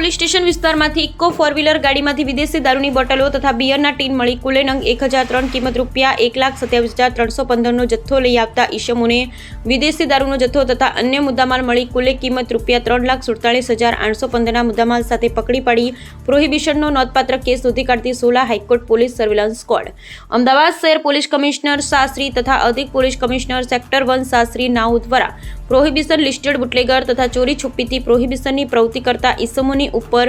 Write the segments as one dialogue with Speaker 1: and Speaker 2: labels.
Speaker 1: Police station વિસ્તારમાંથી Eeco four wheeler ગાડીમાંથી વિદેશી દારૂની બોટલો તથા બિયરના ટીન મળી કુલે નંગ એક હજાર ત્રણ કિંમત રૂપિયા એક લાખ સત્યાવીસ હજાર ત્રણસો પંદરનો જથ્થો લઈ આવતા ઈશમોને વિદેશી દારૂનો જથ્થો તથા અન્ય મુદ્દામાલ મળી કુલે કિંમત રૂપિયા ત્રણ લાખ સુડતાલીસ હજાર આઠસો પંદરના મુદ્દામાલ સાથે પકડી પાડી પ્રોહિબિશનનો નોંધપાત્ર કેસ શોધી કાઢતી Sola high court police surveillance squad Ahmedabad શહેર પોલીસ કમિશનર શાસ્ત્રી તથા અધિક police commissioner sector one Shastri નાઉ દ્વારા પ્રોહિબિશન લિસ્ટેડ બુટલેગર તથા ચોરી છુપીથી પ્રોહિબિશનની પ્રવૃત્તિ કરતા ઇસમોની ઉપર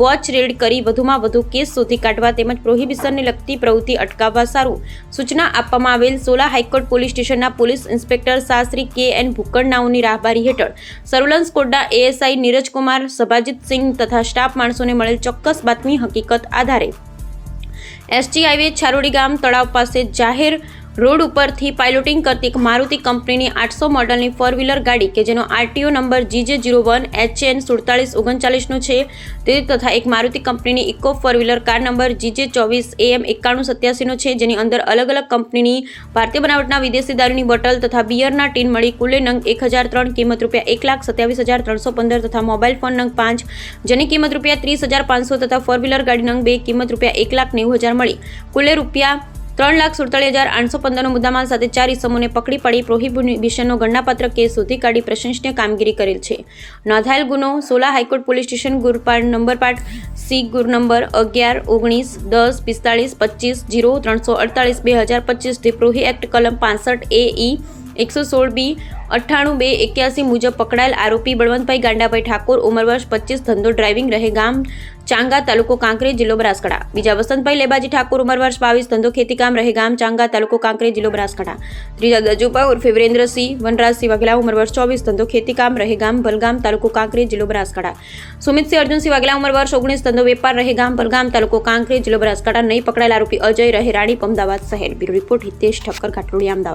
Speaker 1: વોચ રેડ કરી વધુમાં વધુ કેસ શોધી કાઢવા તેમજ પ્રોહિબિશનને લગતી પ્રવૃત્તિ અટકાવવા સારું સૂચના આપવામાં આવેલ સોલા હાઈકોર્ટ પોલીસ સ્ટેશનના police inspector Shastri K N ભૂકડનાઓની રાહબારી હેઠળ સર્વલન્સ કોડના એએસઆઈ નીરજકુમાર, સભાજીત સિંહ તથા સ્ટાફ માણસોને મળેલ ચોક્કસ બાતમી હકીકત આધારે. એસટી હાઈવે છારોડી ગામ તળાવ પાસે જાહેર રોડ ઉપરથી પાયલોટિંગ કરતી એક મારુતિ કંપનીની આઠસો મોડલની ફોર વ્હીલર ગાડી કે જેનો RTO number GJ zero one HN સુડતાલીસ ઓગણચાલીસનો છે. તે તથા એક મારુતિ કંપનીની Eeco four wheeler car number GJ ચોવીસ એએમ એકાણું સત્યાસીનો છે, જેની અંદર અલગ અલગ કંપનીની ભારતીય બનાવટના વિદેશી દારૂની બોટલ તથા બિયરના ટીન મળી કુલે નંગ એક હજાર ત્રણ, કિંમત રૂપિયા એક લાખ સત્યાવીસ હજાર ત્રણસો પંદર તથા મોબાઈલ ફોન નંગ પાંચ, જેની કિંમત રૂપિયા ત્રીસ હજાર પાંચસો તથા ફોર વ્હીલર ગાડી નંગ બે, કિંમત રૂપિયા એક લાખ નેવું હજાર મળી. કુલે રૂપિયા ત્રણ લાખ સુડતાલીસ હજાર આઠસો પંદરનો મુદ્દામાલ સાથે ચાર ઇસમોને પકડી પડી પ્રોહિબિશનનો ગણનાપત્ર કેસ શોધી કાઢી પ્રશંસનીય કામગીરી કરેલ છે. નોંધાયેલ ગુનો Sola high court police station ગુરપાડ number પાઠ સી ગુર નંબર અગિયાર, ઓગણીસ, દસ, પિસ્તાળીસ, પચીસ, જીરો, ત્રણસો અડતાળીસ, બે હજાર પચીસ ધી એક્ટ કલમ પાસઠ એ ઈ એકસો સોળ બી, અઠ્ઠાણું બે, એક્યાસી મુજબ પકડાયેલ આરોપી બળવંતભાઈ ગાંડાભાઈ ઠાકોર, ઉંમર વર્ષ પચીસ, ધંધો ડ્રાઇવિંગ રહે ગામ ચાંગા તાલુકો કાંકરેજ, જિલ્લો બનાસકાંઠા. બીજા વસંતભાઈ લેબાજી ઠાકોર, ઉંમર વર્ષ બાવીસ, ધંધો ખેતીકામ રહે ગામ ચાંગા તાલુકો કાંકરેજ, જિલ્લો બનાસકાંઠા. ત્રીજા દજુપા ઉર્ફે વિરેન્દ્રસિંહ વનરાજસિંહ વાઘેલા ઉંમર વર્ષ ચોવીસ, ધંધો ખેતીકામ રહે ગામ ભલગામ તાલુકો કાંકરેજ, જિલ્લો બનાસકાંઠા. સુમિતસિંહ અર્જુનસિંહ વાઘેલા ઉંમર વર્ષ ઓગણીસ, ધંધો વેપાર રહે ગામ ભલગામ તાલુકો કાંકરેજ, જિલ્લો બનાસકાંઠા. નહીં પકડાયેલ આરોપી અજય રહે રાણી અમદાવાદ શહેર. Bureau report Hitesh Thakkar Ghatlodia Ahmedabad.